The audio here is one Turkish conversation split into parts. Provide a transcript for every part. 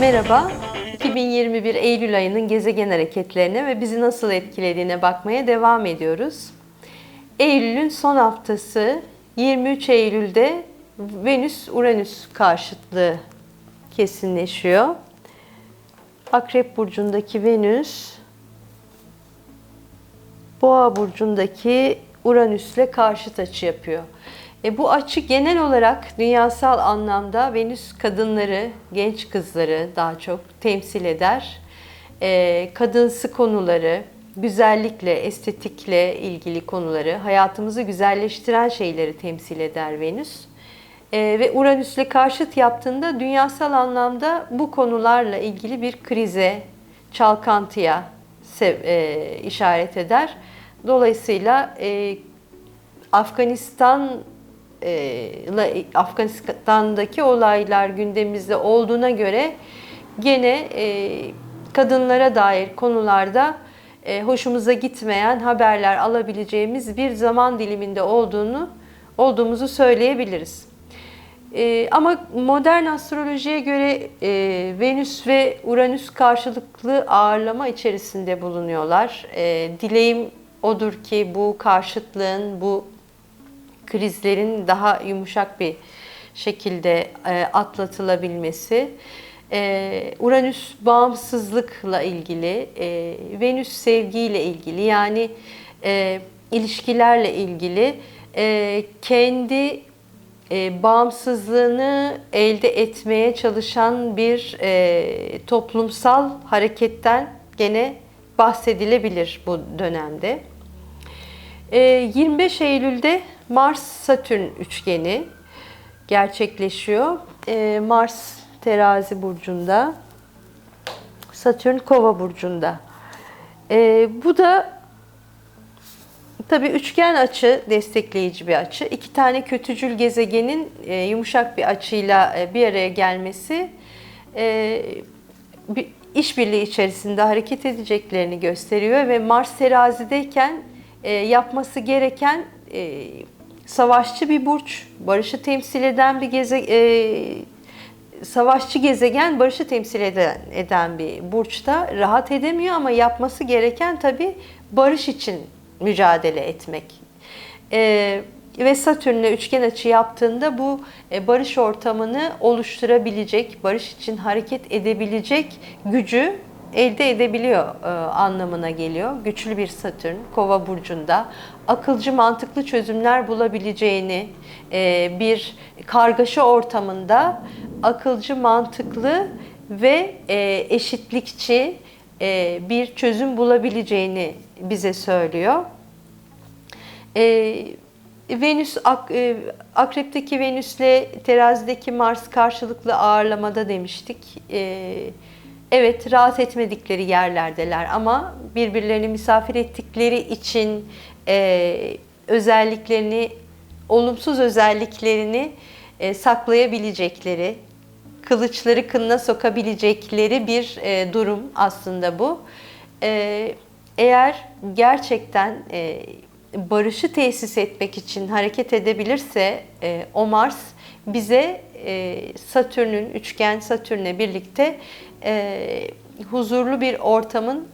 Merhaba. 2021 Eylül ayının gezegen hareketlerine ve bizi nasıl etkilediğine bakmaya devam ediyoruz. Eylül'ün son haftası 23 Eylül'de Venüs-Uranüs karşıtlığı kesinleşiyor. Akrep burcundaki Venüs Boğa burcundaki Uranüs'le karşıt açı yapıyor. E, bu açı genel olarak dünyasal anlamda Venüs kadınları, genç kızları daha çok temsil eder. E, kadınsı konuları, güzellikle, estetikle ilgili konuları, hayatımızı güzelleştiren şeyleri temsil eder Venüs. E, ve Uranüs'le karşıt yaptığında dünyasal anlamda bu konularla ilgili bir krize, çalkantıya e, işaret eder. Dolayısıyla e, Afganistan e, Afganistan'daki olaylar gündemimizde olduğuna göre gene e, kadınlara dair konularda e, hoşumuza gitmeyen haberler alabileceğimiz bir zaman diliminde olduğunu olduğumuzu söyleyebiliriz. E, ama modern astrolojiye göre e, Venüs ve Uranüs karşılıklı ağırlama içerisinde bulunuyorlar. E, dileğim odur ki bu karşıtlığın, bu krizlerin daha yumuşak bir şekilde e, atlatılabilmesi. E, Uranüs bağımsızlıkla ilgili, e, Venüs sevgiyle ilgili yani e, ilişkilerle ilgili e, kendi e, bağımsızlığını elde etmeye çalışan bir e, toplumsal hareketten gene bahsedilebilir bu dönemde. E, 25 Eylül'de Mars-Satürn üçgeni gerçekleşiyor. E, Mars terazi burcunda, Satürn kova burcunda. E, bu da Tabii üçgen açı destekleyici bir açı. İki tane kötücül gezegenin e, yumuşak bir açıyla e, bir araya gelmesi e, bir işbirliği içerisinde hareket edeceklerini gösteriyor ve Mars terazideyken e, yapması gereken e, savaşçı bir burç, barışı temsil eden bir geze, e, savaşçı gezegen barışı temsil eden, eden bir burçta rahat edemiyor ama yapması gereken tabii barış için mücadele etmek. Ee, ve Satürn'le üçgen açı yaptığında bu e, barış ortamını oluşturabilecek, barış için hareket edebilecek gücü elde edebiliyor e, anlamına geliyor. Güçlü bir Satürn Kova burcunda akılcı mantıklı çözümler bulabileceğini e, bir kargaşa ortamında akılcı mantıklı ve e, eşitlikçi e, bir çözüm bulabileceğini bize söylüyor. E, Venüs ak, e, Akrep'teki Venüs'le terazideki Mars karşılıklı ağırlamada demiştik. E, evet rahat etmedikleri yerlerdeler ama birbirlerini misafir ettikleri için e, özelliklerini, olumsuz özelliklerini e, saklayabilecekleri, kılıçları kınına sokabilecekleri bir e, durum aslında bu. E, eğer gerçekten e, barışı tesis etmek için hareket edebilirse e, o Mars bize e, Satürn'ün üçgen Satürn'le birlikte e, huzurlu bir ortamın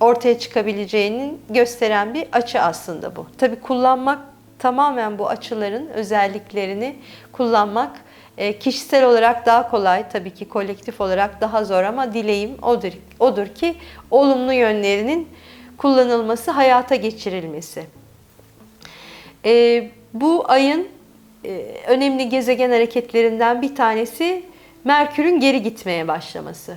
ortaya çıkabileceğinin gösteren bir açı aslında bu. Tabii kullanmak tamamen bu açıların özelliklerini kullanmak e, kişisel olarak daha kolay, tabii ki kolektif olarak daha zor ama dileğim odur, odur ki olumlu yönlerinin kullanılması, hayata geçirilmesi. E, bu ayın e, önemli gezegen hareketlerinden bir tanesi Merkür'ün geri gitmeye başlaması.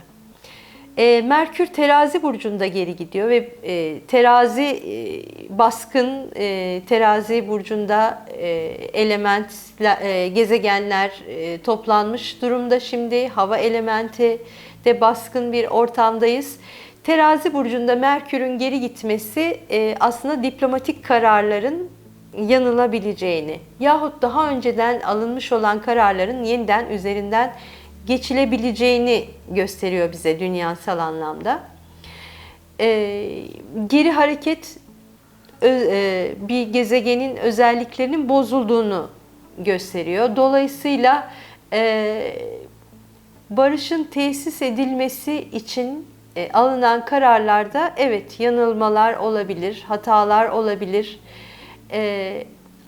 E, Merkür terazi burcunda geri gidiyor ve e, terazi e, baskın e, terazi burcunda e, element e, gezegenler e, toplanmış durumda şimdi hava elementi de baskın bir ortamdayız. Terazi burcunda Merkür'ün geri gitmesi e, aslında diplomatik kararların yanılabileceğini yahut daha önceden alınmış olan kararların yeniden üzerinden geçilebileceğini gösteriyor bize dünyasal anlamda. Ee, geri hareket e, bir gezegenin özelliklerinin bozulduğunu gösteriyor. Dolayısıyla e, barışın tesis edilmesi için e, alınan kararlarda evet yanılmalar olabilir, hatalar olabilir. E,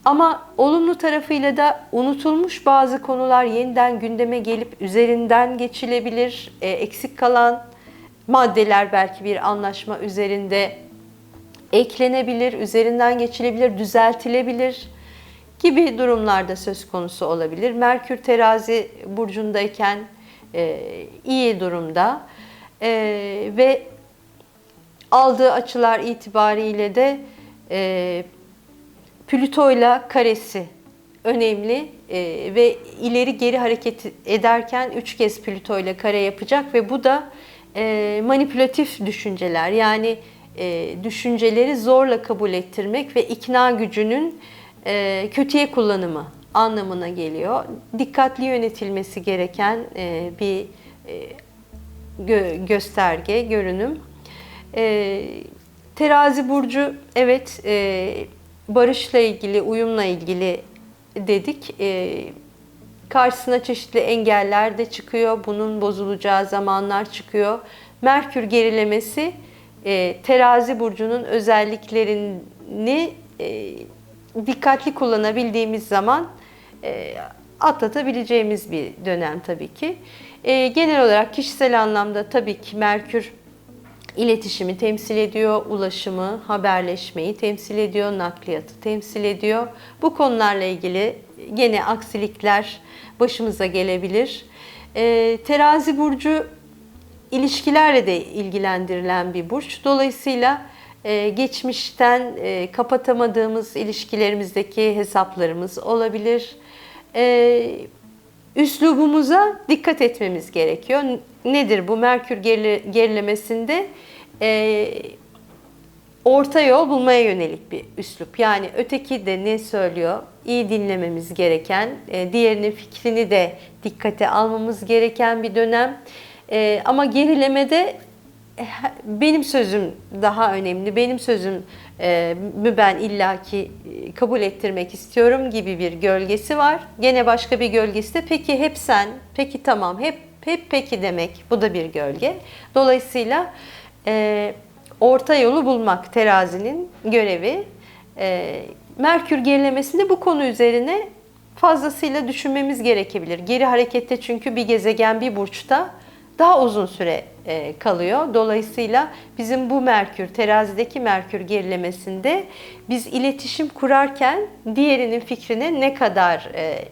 ama olumlu tarafıyla da unutulmuş bazı konular yeniden gündeme gelip üzerinden geçilebilir. E, eksik kalan maddeler belki bir anlaşma üzerinde eklenebilir, üzerinden geçilebilir, düzeltilebilir gibi durumlarda söz konusu olabilir. Merkür terazi burcundayken e, iyi durumda e, ve aldığı açılar itibariyle de e, Plüto ile karesi önemli e, ve ileri geri hareket ederken üç kez Plüto ile kare yapacak ve bu da e, manipülatif düşünceler yani e, düşünceleri zorla kabul ettirmek ve ikna gücünün e, kötüye kullanımı anlamına geliyor. Dikkatli yönetilmesi gereken e, bir e, gö- gösterge, görünüm. E, terazi burcu evet e, barışla ilgili, uyumla ilgili dedik. E, karşısına çeşitli engeller de çıkıyor. Bunun bozulacağı zamanlar çıkıyor. Merkür gerilemesi e, terazi burcunun özelliklerini e, dikkatli kullanabildiğimiz zaman e, atlatabileceğimiz bir dönem tabii ki. E, genel olarak kişisel anlamda tabii ki Merkür iletişimi temsil ediyor, ulaşımı, haberleşmeyi temsil ediyor, nakliyatı temsil ediyor. Bu konularla ilgili gene aksilikler başımıza gelebilir. E, terazi burcu ilişkilerle de ilgilendirilen bir burç. Dolayısıyla e, geçmişten e, kapatamadığımız ilişkilerimizdeki hesaplarımız olabilir. E, üslubumuza dikkat etmemiz gerekiyor. Nedir bu Merkür gerili- gerilemesinde? E, orta yol bulmaya yönelik bir üslup. Yani öteki de ne söylüyor? İyi dinlememiz gereken, e, diğerinin fikrini de dikkate almamız gereken bir dönem. E, ama gerilemede benim sözüm daha önemli. Benim sözüm e, mü ben illaki e, kabul ettirmek istiyorum gibi bir gölgesi var. Gene başka bir gölgesi de peki hep sen, peki tamam, hep hep peki demek. Bu da bir gölge. Dolayısıyla e, orta yolu bulmak terazinin görevi. E, Merkür gerilemesinde bu konu üzerine fazlasıyla düşünmemiz gerekebilir. Geri harekette çünkü bir gezegen bir burçta daha uzun süre e, kalıyor. Dolayısıyla bizim bu Merkür, terazideki Merkür gerilemesinde biz iletişim kurarken diğerinin fikrine ne kadar e,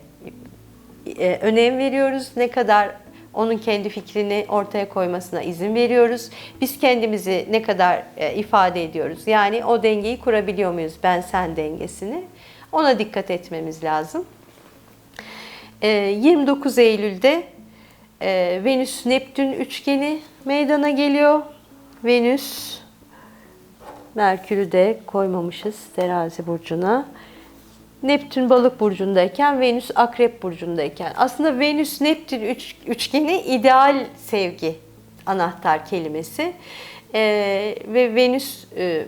e, önem veriyoruz, ne kadar onun kendi fikrini ortaya koymasına izin veriyoruz. Biz kendimizi ne kadar ifade ediyoruz. Yani o dengeyi kurabiliyor muyuz ben sen dengesini? Ona dikkat etmemiz lazım. E, 29 Eylül'de e, Venüs Neptün üçgeni meydana geliyor. Venüs Merkür'ü de koymamışız terazi burcuna. Neptün balık burcundayken, Venüs akrep burcundayken. Aslında Venüs Neptün üç, üçgeni ideal sevgi anahtar kelimesi. Ee, ve Venüs e,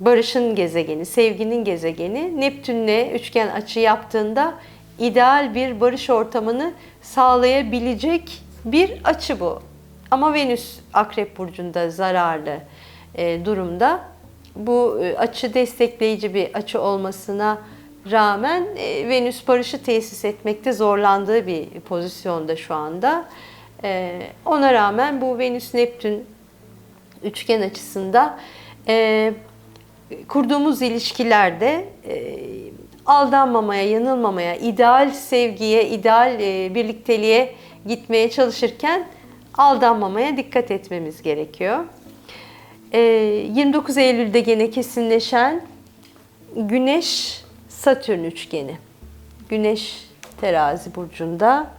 barışın gezegeni, sevginin gezegeni. Neptünle üçgen açı yaptığında ideal bir barış ortamını sağlayabilecek bir açı bu. Ama Venüs akrep burcunda zararlı e, durumda. Bu e, açı destekleyici bir açı olmasına rağmen e, Venüs barışı tesis etmekte zorlandığı bir pozisyonda şu anda. Ona rağmen bu Venüs-Neptün üçgen açısında kurduğumuz ilişkilerde aldanmamaya, yanılmamaya, ideal sevgiye, ideal e, birlikteliğe gitmeye çalışırken aldanmamaya dikkat etmemiz gerekiyor. E, 29 Eylül'de gene kesinleşen Güneş Satürn üçgeni. Güneş terazi burcunda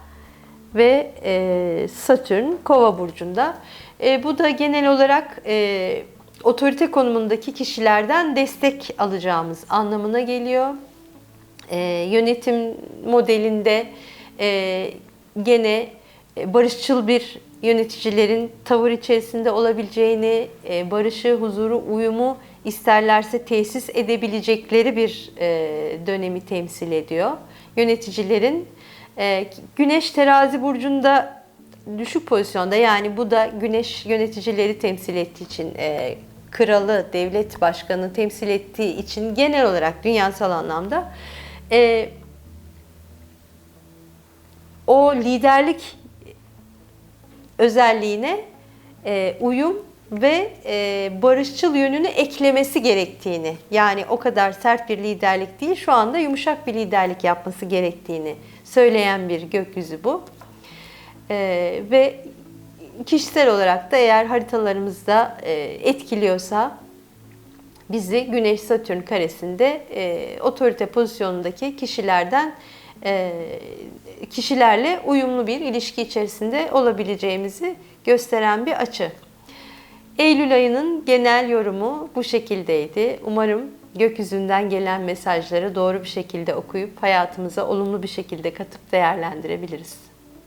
ve e, Satürn kova burcunda. E, bu da genel olarak e, otorite konumundaki kişilerden destek alacağımız anlamına geliyor. Yönetim modelinde gene e, barışçıl bir yöneticilerin tavır içerisinde olabileceğini, e, barışı, huzuru, uyumu isterlerse tesis edebilecekleri bir e, dönemi temsil ediyor. Yöneticilerin Güneş terazi burcunda düşük pozisyonda yani bu da güneş yöneticileri temsil ettiği için kralı, devlet başkanını temsil ettiği için genel olarak dünyasal anlamda o liderlik özelliğine e, uyum ve e, barışçıl yönünü eklemesi gerektiğini yani o kadar sert bir liderlik değil şu anda yumuşak bir liderlik yapması gerektiğini söyleyen bir gökyüzü bu. E, ve kişisel olarak da eğer haritalarımızda e, etkiliyorsa bizi Güneş Satürn karesinde e, otorite pozisyonundaki kişilerden kişilerle uyumlu bir ilişki içerisinde olabileceğimizi gösteren bir açı. Eylül ayının genel yorumu bu şekildeydi. Umarım gökyüzünden gelen mesajları doğru bir şekilde okuyup hayatımıza olumlu bir şekilde katıp değerlendirebiliriz.